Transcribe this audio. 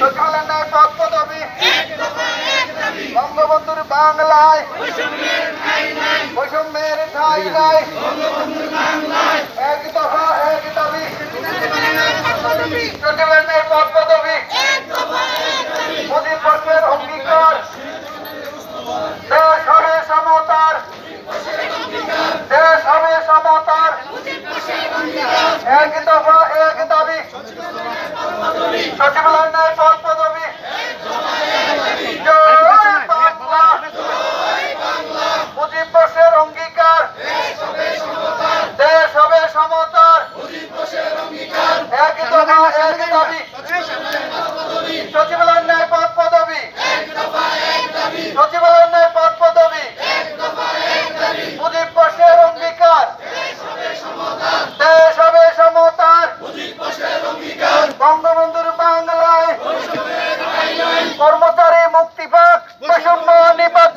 ন্যায় বঙ্গবন্ধুর বাংলায়। বৈষম্যের ঠাই নাই। এক দফা, এক দাবি। সচিবালয় ন্যায় পদ পদবি মোদী পক্ষের অঙ্গীকার। দেশ হবে সমতার। দেশ হবে সমতার। এক দাবি সচিবালয় ন্যায় পদ পদবি জয় বাংলা মুজিব বর্ষের অঙ্গীকার দেশ হবে সমতার এক দফা এক দাবি। সচিবালয় ন্যায় পদ পদবি। সচিবালয় ন্যায় পদ সমতার। বঙ্গবন্ধুর বাংলায় কর্মচারী মুক্তি পাক বৈষম্য নিপাত